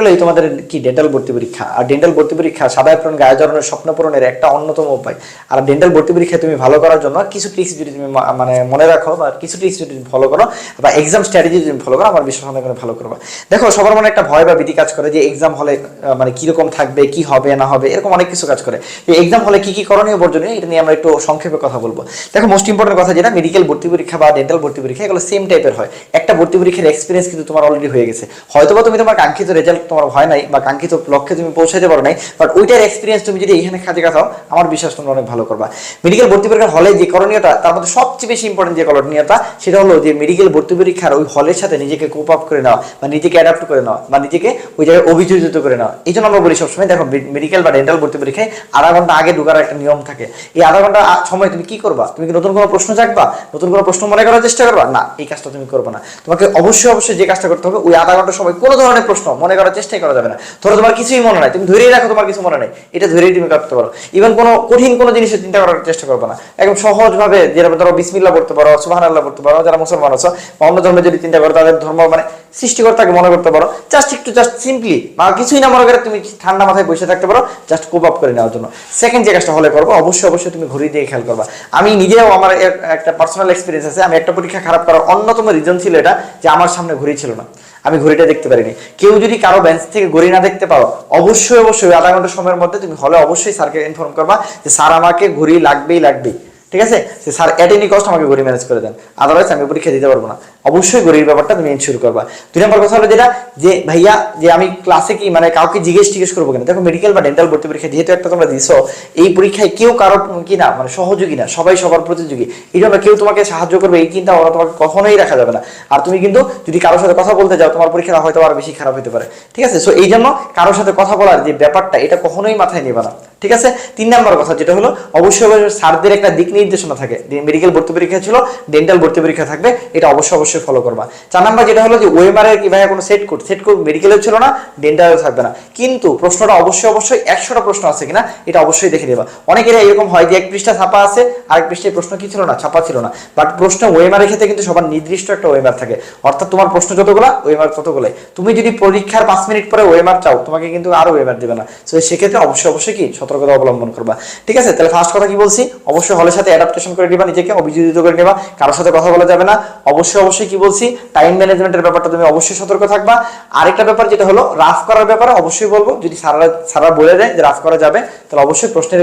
হলেই তোমাদের কি ডেন্টাল ভর্তি পরীক্ষা? আর ডেন্টাল ভর্তি পরীক্ষা সাদা গায়ে জড়ানোর স্বপ্ন পূরণের একটা অন্যতম উপায়। আর ডেন্টাল ভর্তি পরীক্ষা তুমি ভালো করার জন্য কিছু ট্রিক্স যদি তুমি মানে মনে রাখো বা কিছু ট্রিক্স যদি ফলো করো বা এক্সাম স্ট্র্যাটেজি যদি ফলো করো, আমার বিশ্বাস অনেক ভালো করবা। দেখো, সবার মনে একটা ভয় বা ভীতি কাজ করে যে এক্সাম হলে মানে কীরকম থাকবে, কি হবে, না হবে, এরকম অনেক কিছু কাজ করে। এই এক্সাম হলে কি কি করণীয় বর্জনীয়, এটা নিয়ে আমরা একটু সংক্ষেপে কথা বলব। দেখো মোস্ট ইম্পর্টেন্ট কথা যেটা মেডিকেল ভর্তি পরীক্ষা বা ডেন্টাল ভর্তি পরীক্ষা এগুলো সেম টাইপের হয়। একটা ভর্তি পরীক্ষার এক্সপিরিয়েন্স কিন্তু তোমার অলরেডি হয়ে গেছে। হয়তোবা তুমি তোমার কাঙ্ক্ষিত রেজাল্ট তোমার হয় নাই বা কাঙ্ক্ষিত লক্ষ্যে তুমি পৌঁছাতে পারো নাই বাট ওইটার এক্সপিরিয়েন্স তুমি যদি এখানে কাজে কাছাও আমার বিশ্বাস তোমরা অনেক ভালো করবা। মেডিকেল ভর্তি পরীক্ষার হলে যে করণীয়টা, তার মধ্যে সবচেয়ে বেশি ইম্পর্টেন্ট যে করণীয়টা, সেটা হলো যে মেডিকেল ভর্তি পরীক্ষার ওই হলের সাথে নিজেকে কোপ আপ করে নেওয়া, বা নিজেকে অ্যাডাপ্ট করে নেওয়া, বা নিজেকে ওই জায়গায় অভিযোজিত করে নেওয়া। এই জন্য আমরা বলি সবসময়, দেখো মেডিকেল বা ডেন্টাল ভর্তি পরীক্ষায় আধা ঘণ্টা আগে ঢোকার একটা নিয়ম থাকে। এই আধা ঘণ্টা সময় তুমি কি করবা? তুমি কি নতুন কোনো প্রশ্ন জাগবা? নতুন কোনো প্রশ্ন মনে করার চেষ্টা করবা? না, এই কাজটা তুমি করবে না। তোমাকে অবশ্যই অবশ্যই যে কাজটা করতে হবে, ওই আধা ঘণ্টা সময় কোনো ধরনের প্রশ্ন মনে করার চেষ্টাই করা যাবে না। ধরো তোমার কিছুই মনে নাই, তুমি ধরেই রাখো তোমার কিছু মনে নাই, এটা ধরেই তুমি কাটতে পারো। ইভেন কোনো কঠিন কোনো জিনিসের চিন্তা করার চেষ্টা করবে না। একদম সহজভাবে যেরকম ধরো বিসমিল্লা করতে পারো সুহান আল্লাহ করতে পারো, যারা মুসলমান আছো অন্য ধর্মে যদি চিন্তা করো, তাদের ধর্ম মানে সৃষ্টিকর্তাকে মনে করতে পারো। জাস্ট একটু জাস্ট সিম্পলি বা কিছুই না মনে করে তুমি ঠান্ডা মাথায় বসে থাকতে পারো জাস্ট কোপ আপ করে নেওয়ার জন্য। সেকেন্ড যে কাজটা হলে করব, অবশ্যই অবশ্যই তুমি ঘড়ি দিয়ে খেয়াল করবা। আমি নিজেও আমার একটা পার্সোনাল এক্সপিরিয়েন্স আছে, আমি একটা পরীক্ষা খারাপ করার অন্যতম রিজন ছিল এটা, যে আমার সামনে ঘড়ি ছিল না। আমি ঘড়িটা দেখতে পারিনি। কেউ যদি কারও বেঞ্চ থেকে ঘড়ি না দেখতে পারো অবশ্যই অবশ্যই আধা ঘণ্টা সময়ের মধ্যে তুমি হলে অবশ্যই স্যারকে ইনফর্ম করবা যে, স্যার আমাকে ঘড়ি লাগবেই লাগবেই। ঠিক আছে? যে স্যার এট এনি কস্ট আমাকে ঘড়ি ম্যানেজ করে দেন। আদারওয়াইজ আমি পরীক্ষা দিতে পারব না। অবশ্যই ঘড়ির ব্যাপারটা তুমি ইনশিওর করবা। দুই নম্বর কথা হলো যেটা, যে ভাইয়া, যে আমি ক্লাসে কি মানে কাউকে জিজ্ঞেস টিজ্ঞেস করব কিনা? দেখো মেডিকেল বা ডেন্টাল ভর্তি পরীক্ষা যেহেতু একটা তোমরা দিছো, এই পরীক্ষায় কেউ কারও কি না মানে সহযোগী না, সবাই সবার প্রতিযোগী। এই জন্য কেউ তোমাকে সাহায্য করবে, এই চিন্তা ভাবনা তোমাকে কখনোই রাখা যাবে না। আর তুমি কিন্তু যদি কারোর সাথে কথা বলতে যাও, তোমার পরীক্ষা হয়তো আরও বেশি খারাপ হতে পারে। ঠিক আছে? সো এই জন্য কারোর সাথে কথা বলার যে ব্যাপারটা, এটা কখনোই মাথায় নেবে না। ঠিক আছে? তিন নম্বর কথা যেটা হলো, অবশ্যই স্যারদের একটা দিক নির্দেশনা থাকে। মেডিকেল ভর্তি পরীক্ষা ছিল ডেন্টাল ভর্তি পরীক্ষা থাকবে, এটা অবশ্যই অবশ্যই ফলো করবা। চার নাম্বার যেটা হলো যে ওয়েমারের কীভাবে কোনো সেট কোড সেট কোড মেডিকেলেও ছিল না ডেন্টালেও থাকবে না। কিন্তু প্রশ্নটা অবশ্যই অবশ্যই একশোটা প্রশ্ন আছে কিনা, এটা অবশ্যই দেখে নেবা। অনেকের এরকম হয় যে এক পৃষ্ঠা ছাপা আছে, আরেক পৃষ্ঠায় প্রশ্ন কি ছিল না, ছাপা ছিল না। বাট প্রশ্ন ওয়েমারের ক্ষেত্রে কিন্তু সবার নির্দিষ্ট একটা ওয়েমার থাকে। অর্থাৎ তোমার প্রশ্ন যতগুলা ওয়েমার ততগুলাই। তুমি যদি পরীক্ষার পাঁচ মিনিট পরে ওয়েমার চাও, তোমাকে কিন্তু আরও ওয়েমার দেবে না। তো সেক্ষেত্রে অবশ্যই অবশ্যই কি সতর্কতা অবলম্বন করবা। ঠিক আছে? তাহলে ফার্স্ট কথা কি বলছি? অবশ্যই হলের সাথে অ্যাডাপ্টেশন করে নিবা, নিজেকে অভিযোজিত করে নেবা, কারোর সাথে কথা বলা যাবে না। অবশ্যই অবশ্যই কি বলছি টাইম ম্যানেজমেন্টের ব্যাপারটা তুমি অবশ্যই সতর্ক থাকবা। আরেকটা ব্যাপার যেটা হলো, রাফ করার ব্যাপারে অবশ্যই বলব, যদি সারা সারা বলে দেয় যে রাফ করা যাবে, তাহলে অবশ্যই প্রশ্নের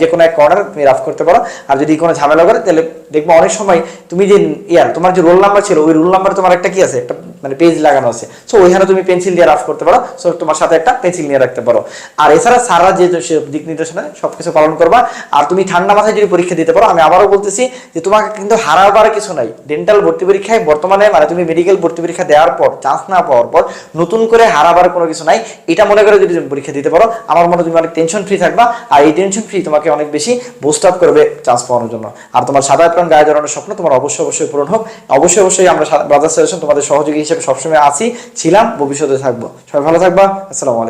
যে কোনো এক কর্নার তুমি রাফ করতে পারো। আর যদি কোনো ঝামেলা করে, তাহলে দেখব অনেক সময় তুমি যে, ইয়ার, তোমার যে রোল নাম্বার ছিল, ওই রোল নাম্বারে তোমার একটা কি আছে? একটা মানে পেজ লাগানো আছে। সো ওইখানে তুমি পেন্সিল দিয়ে রাফ করতে পারো। সো তোমার সাথে একটা পেন্সিল নিয়ে রাখতে পারো। আর এছাড়া সারা যে দিক নির্দেশনা, সবকিছু পালন করবা। আর তুমি ঠান্ডা মাথায় যদি পরীক্ষা দিতে পারো, আমি আবারও বলতেছি যে তোমাকে কিন্তু হারাবার কিছু নাই। ডেন্টাল ভর্তি পরীক্ষায় বর্তমানে মানে তুমি মেডিকেল ভর্তি পরীক্ষা দেওয়ার পর চান্স না পাওয়ার পর, নতুন করে হারাবার কোনো কিছু নাই। এটা মনে করে যদি তুমি পরীক্ষা দিতে পারো, আমার মনে তুমি অনেক টেনশন ফ্রি থাকবা। আর এই টেনশন ফ্রি তোমাকে অনেক বেশি বুস্ট আপ করবে চান্স পাওয়ার জন্য। আর তোমার সাদা প্রাণ গায়ে জড়ানোর স্বপ্ন তোমার অবশ্যই অবশ্যই পূরণ হোক। অবশ্যই অবশ্যই আমরা ব্রাদার সাজেশন তোমাদের সহযোগী হিসেবে সবসময় আছি ছিলাম ভবিষ্যতে থাকব। সবাই ভালো থাকবা আসসালামু আলাইকুম।